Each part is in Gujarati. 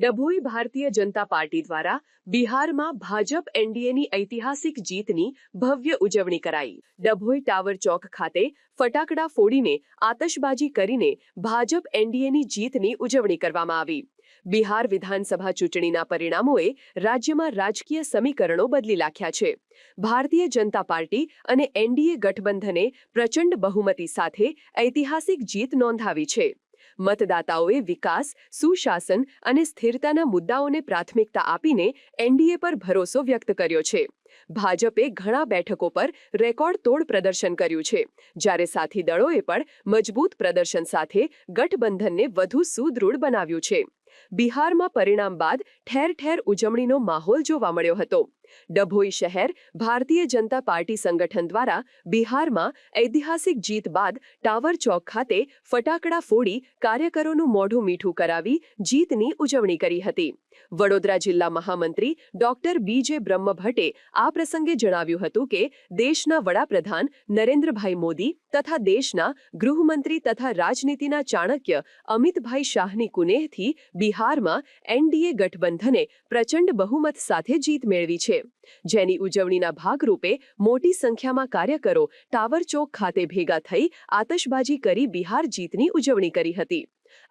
ડભોઈ ભારતીય જનતા પાર્ટી દ્વારા બિહારમાં ભાજપ એનડીએની ઐતિહાસિક જીતની ભવ્ય ઉજવણી કરાઈ. ડભોઈ ટાવર ચોક ખાતે ફટાકડા ફોડીને આતશબાજી કરીને ભાજપ એનડીએની જીતની ઉજવણી કરવામાં આવી. બિહાર વિધાનસભા ચૂંટણીના પરિણામોએ રાજ્યમાં રાજકીય સમીકરણો બદલી નાખ્યા છે. ભારતીય જનતા પાર્ટી અને એનડીએ ગઠબંધને પ્રચંડ બહુમતી સાથે ઐતિહાસિક જીત નોંધાવી છે. મતદાતાઓએ વિકાસ, સુશાસન અને સ્થિરતાના મુદ્દાઓને પ્રાથમિકતા આપીને એનડીએ પર ભરોસો વ્યક્ત કર્યો છે. ભાજપે ઘણા બેઠકો પર રેકોર્ડ તોડ પ્રદર્શન કર્યું છે, જ્યારે સાથી દળોએ પણ મજબૂત પ્રદર્શન સાથે ગઠબંધનને વધુ સુદૃઢ બનાવ્યું છે. બિહારમાં પરિણામ બાદ ઠેર ઠેર ઉજવણીનો માહોલ જોવા મળ્યો હતો. ડભોઈ શહેર ભારતીય જનતા પાર્ટી સંગઠન દ્વારા બિહારમાં ઐતિહાસિક જીત બાદ ટાવર ચોક ખાતે ફટાકડા ફોડી કાર્યકરોનું મોઢું મીઠું કરાવી જીતની ઉજવણી કરી હતી. વડોદરા જિલ્લા મહામંત્રી ડોક્ટર બીજે બ્રહ્મભટ્ટે આ પ્રસંગે જણાવ્યું હતું કે દેશના વડાપ્રધાન નરેન્દ્રભાઈ મોદી તથા દેશના ગૃહમંત્રી તથા રાજનીતિના ચાણક્ય અમિતભાઈ શાહની કુનેહથી બિહારમાં એનડીએ ગઠબંધને પ્રચંડ બહુમત સાથે જીત મેળવી છે. જેની ઉજવણીના ભાગરૂપે મોટી સંખ્યામાં કાર્યકરો ટાવર ખાતે ભેગા થઈ આતશબાજી કરી બિહાર જીતની ઉજવણી કરી હતી.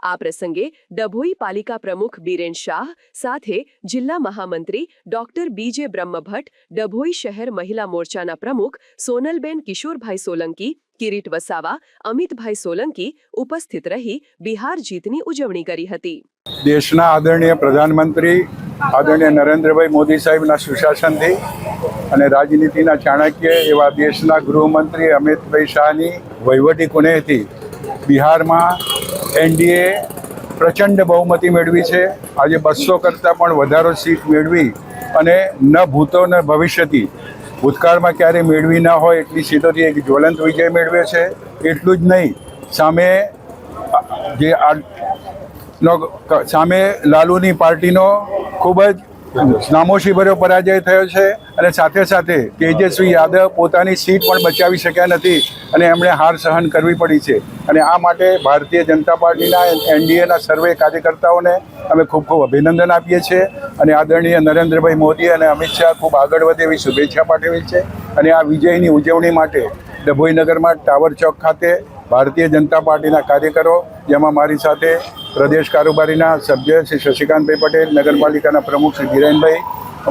આ પ્રસંગે ડભોઈ પાલિકા પ્રમુખ બીરેન શાહ સાથે જિલ્લા મહામંત્રી ડોક્ટર બીજે બ્રહ્મભટ્ટ, ડભોઈ શહેર મહિલા મોરચાના પ્રમુખ સોનલબેન કિશોરભાઈ સોલંકી, કિરીટ વસાવા, અમિતભાઈ સોલંકી ઉપસ્થિત રહી બિહાર જીતની ઉજવણી કરી હતી. દેશના આદરણીય પ્રધાનમંત્રી આદરણીય નરેન્દ્રભાઈ મોદી સાહેબના સુશાસનથી અને રાજનીતિના ચાણક્ય એવા દેશના ગૃહમંત્રી અમિતભાઈ શાહની વહીવટી કુનેહથી બિહારમાં એનડીએ પ્રચંડ બહુમતી મેળવી છે. આજે બસો કરતાં પણ વધારો સીટ મેળવી અને ન ભૂતો ન ભવિષ્યથી ભૂતકાળમાં ક્યારેય મેળવી ન હોય એટલી સીટોથી એક જ્વલંત વિજય મેળવ્યો છે. એટલું જ નહીં, સામે જે આ નો, સામે લાલુની પાર્ટીનો ખૂબ જ નામોશીભર્યો પરાજય થયો છે અને સાથે સાથે તેજસ્વી યાદવ પોતાની સીટ પણ બચાવી શક્યા નથી અને એમણે હાર સહન કરવી પડી છે. અને આ માટે ભારતીય જનતા પાર્ટીના એનડીએના સર્વે કાર્યકર્તાઓને અમે ખૂબ ખૂબ અભિનંદન આપીએ છીએ અને આદરણીય નરેન્દ્રભાઈ મોદી અને અમિત શાહ ખૂબ આગળ વધે એવી શુભેચ્છા પાઠવી છે. અને આ વિજયની ઉજવણી માટે ડભોઈનગરમાં ટાવર ચોક ખાતે ભારતીય જનતા પાર્ટીના કાર્યકરો, જેમાં મારી સાથે પ્રદેશ કારોબારીના સભ્ય શ્રી શશિકાંતભાઈ પટેલ, નગરપાલિકાના પ્રમુખ શ્રી ધીરેનભાઈ,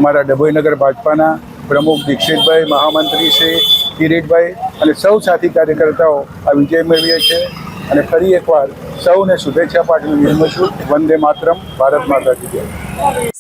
અમારા ડભોઈ નગર ભાજપાના પ્રમુખ દીક્ષિતભાઈ, મહામંત્રી શ્રી કિરીટભાઈ અને સૌ સાથી કાર્યકર્તાઓ આ વિજય મેળવીએ છે અને ફરી એકવાર સૌને શુભેચ્છા પાઠવી વિરમું વંદે માતરમ, ભારત માતા જય.